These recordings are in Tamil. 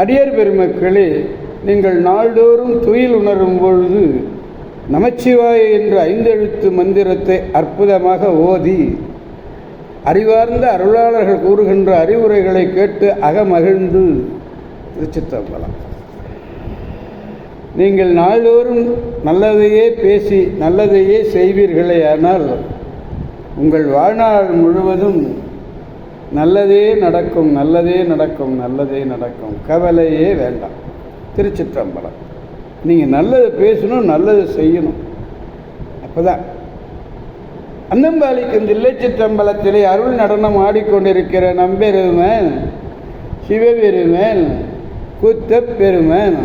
அடியார் பெருமக்களே நீங்கள் நாள்தோறும் துயில் உணரும் பொழுது நமச்சிவாய என்ற ஐந்தெழுத்து மந்திரத்தை அற்புதமாக ஓதி அறிவார்ந்த அருளாளர்கள் கூறுகின்ற அறிவுரைகளை கேட்டு அகமகிழ்ந்து திருச்சித்தம்பலம் நீங்கள் நாள்தோறும் நல்லதையே பேசி நல்லதையே செய்வீர்களே ஆனால் உங்கள் வாழ்நாள் முழுவதும் நல்லதே நடக்கும் நல்லதே நடக்கும் நல்லதே நடக்கும். கவலையே வேண்டாம். திருச்சிற்றம்பலம். நீங்கள் நல்லது பேசணும் நல்லது செய்யணும். அப்போ தான் இந்த தில்லை அருள் நடனம் ஆடிக்கொண்டிருக்கிற நம்பெருமன் சிவபெருமன் குத்த பெருமன்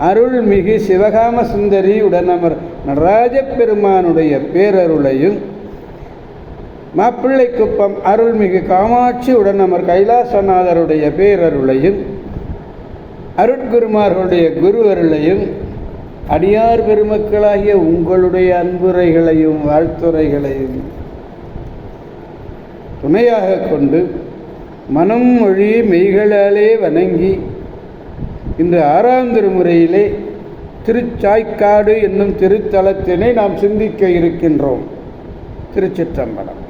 அருள்மிகு சிவகாம சுந்தரி உடனமர் நடராஜ பெருமானுடைய பேரருளையும் மாப்பிள்ளை குப்பம் அருள்மிகு காமாட்சி உடனமர் கைலாசநாதருடைய பேரருளையும் அருட்குருமார்களுடைய குரு அருளையும் அடியார் பெருமக்களாகிய உங்களுடைய அன்புரைகளையும் வாழ்த்துரைகளையும் துணையாக கொண்டு மனம் மொழி மெய்களாலே வணங்கி இந்த ஆறாம் திருமுறையிலே திருச்சாய்க்காடு என்னும் திருத்தலத்தினை நாம் சிந்திக்க இருக்கின்றோம். திருச்சிற்றம்பலம்.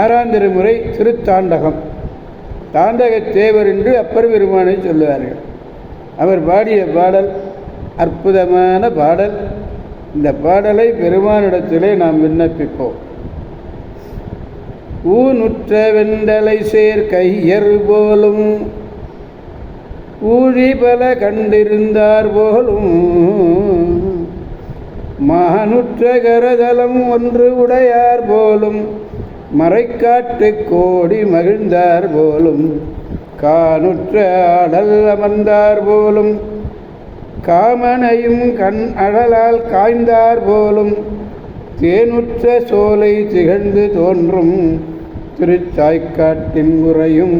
ஆறாம் திருமுறை திருத்தாண்டகம். தாண்டக தேவர் என்று அப்பர் பெருமானை சொல்லுவார்கள். அவர் பாடிய பாடல் அற்புதமான பாடல். இந்த பாடலை பெருமானிடத்திலே நாம் விண்ணப்பிப்போம். ஊனுற்ற வெண்டலை சேர் கையர் போலும் ஊழி பல கண்டிருந்தார் போலும். மானுற்ற கரதலம் ஒன்று உடையார் போலும் மறைக்காட்டு கோடி மகிழ்ந்தார் போலும் கானுற்ற அடல் அமர்ந்தார் போலும் காமனையும் கண் அழலால் காய்ந்தார் போலும் தேனுற்ற சோலை திகழ்ந்து தோன்றும் திருச்சாய்க்காட்டின் உரையும்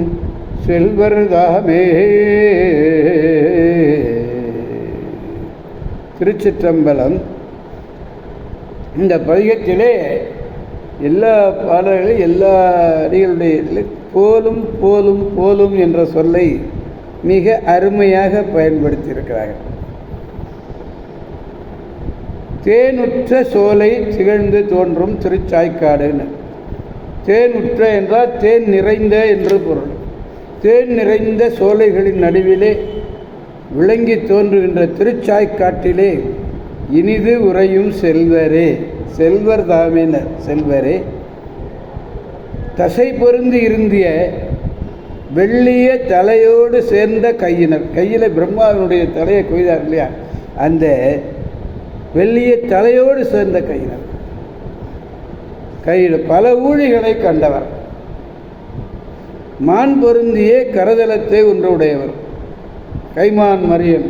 செல்வர்தாமே திருச்சிற்றம்பலம். இந்த பதிகத்திலே எல்லா பாடல்களும் எல்லா அடிகளுடைய போலும் போலும் போலும் என்ற சொல்லை மிக அருமையாக பயன்படுத்தியிருக்கிறார்கள். தேனுற்ற சோலை திகழ்ந்து தோன்றும் திருச்சாய்க்காடுன்னு. தேனுற்ற என்றால் தேன் நிறைந்த என்று பொருள். தேன் நிறைந்த சோலைகளின் நடுவிலே விளங்கி தோன்றுகின்ற திருச்சாய்க்காட்டிலே இனிது உறையும் செல்வரே. செல்வர் தாமினர் செல்வரே. தசை பொருந்தி இருந்திய வெள்ளிய தலையோடு சேர்ந்த கையினர். கையில் பிரம்மாவினுடைய தலையை கொய்தார் இல்லையா? அந்த வெள்ளிய தலையோடு சேர்ந்த கையினர். கையில் பல ஊழிகளை கண்டவர். மான் பொருந்திய கரதலத்தை ஒன்று உடையவர் கைமான் மரியன்.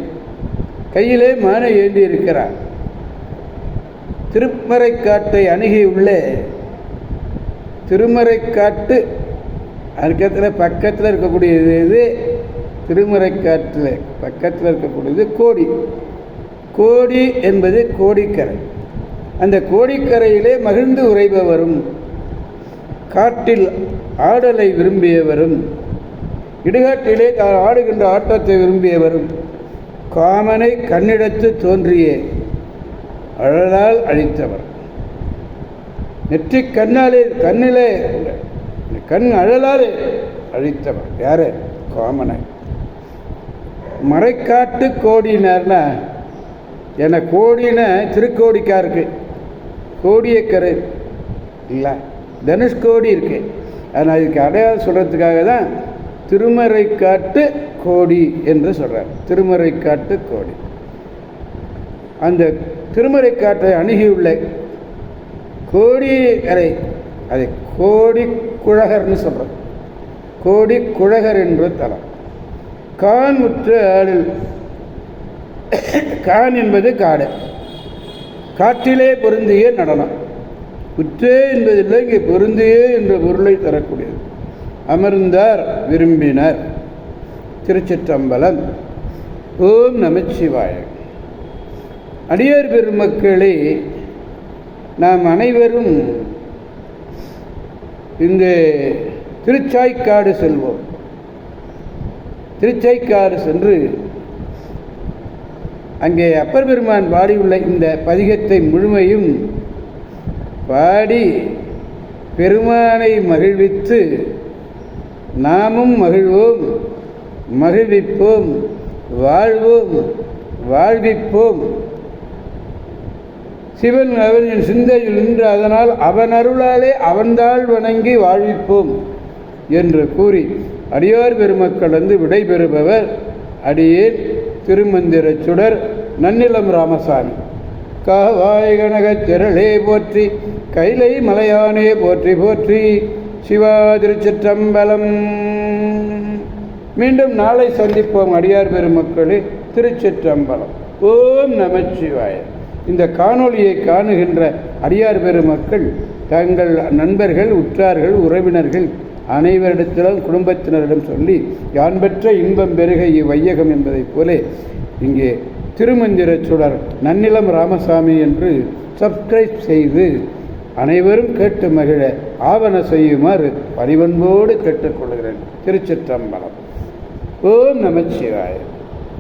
கையிலே மானை ஏந்தி இருக்கிறார் திருமறைக்காட்டை அணுகியுள்ளே திருமறைக்காட்டு அதுக்கத்தில் பக்கத்தில் இருக்கக்கூடியது இது திருமறைக்காட்டில் பக்கத்தில் இருக்கக்கூடியது கோடி. கோடி என்பது கோடிக்கரை. அந்த கோடிக்கரையிலே மகிழ்ந்து உறைபவரும் காட்டில் ஆடலை விரும்பியவரும் இடுகாட்டிலே ஆடுகின்ற ஆட்டத்தை விரும்பியவரும் காமனை கண்ணிடத்து தோன்றிய. அழலால் அழித்தவர். நெற்றி கண்ணாலே கண்ணிலே கண் அழலாலே அழித்தவர். யாரு? காமனை. மறைக்காட்டு கோடினார்னா என கோடின திருக்கோடிக்காருக்கு. கோடியக்கரை. இல்லை தனுஷ்கோடி இருக்கு. ஆனால் இதுக்கு அடையாளம் சொல்கிறதுக்காக தான் திருமறைக்காட்டு கோடி என்று சொல்கிறார் திருமறைக்காட்டு கோடி. அந்த திருமறைக்காட்டை அணுகியுள்ள கோடிகரை அதை கோடி குழகர்னு சொல்கிறோம் கோடி குழகர் என்ற தலம். கான் முற்று ஆடல் கான் என்பது காடு. காற்றிலே பொருந்திய நடனம். உற்றே என்பதில்லை இங்கே பொருந்திய என்ற பொருளை தரக்கூடியது. அமர்ந்தார் விரும்பினர் திருச்சிற்றம்பலம். ஓம் நமச்சிவாய அடியார் பெருமக்களே நாம் அனைவரும் இந்த திருச்சாய்க்காடு செல்வோம். திருச்சாய்க்காடு சென்று அங்கே அப்பர் பெருமான் பாடியுள்ள இந்த பதிகத்தை முழுமையும் பாடி பெருமானை மகிழ்வித்து நாமும் மகிழ்வோம் மகிழ்விப்போம் வாழ்வோம் வாழ்விப்போம். சிவன் அவன் என் சிந்தையில் நின்று அதனால் அவன் அருளாலே அவன்தாள் வணங்கி வாழ்விப்போம் என்று கூறி அடியார் பெருமக்கள் வந்து விடைபெறுபவர் அடியேன் திருமந்திரச் சுடர் நன்னிலம் ராமசாமி. காவாய் கனகச் திரளே போற்றி கைலை மலையானே போற்றி போற்றி சிவா திருச்சிற்றம்பலம். மீண்டும் நாளை சந்திப்போம் அடியார் பெருமக்களே திருச்சிற்றம்பலம். ஓம் நமச்சிவாயன் இந்த காணொளியை காணுகின்ற அடியார் பெருமக்கள் தங்கள் நண்பர்கள் உற்றார்கள் உறவினர்கள் அனைவரிடத்திலும் குடும்பத்தினரிடம் சொல்லி யான் பெற்ற இன்பம் பெருக இவ்வையகம் என்பதைப் போல இங்கே திருமந்திரச் சுடர் நன்னிலம் ராமசாமி என்று சப்ஸ்கிரைப் செய்து அனைவரும் கேட்டு மகிழ ஆவண செய்யுமாறு பணிவன்போடு கேட்டுக்கொள்கிறேன் திருச்சிற்றம்பலம். ஓம் நமச்சிவாயம்.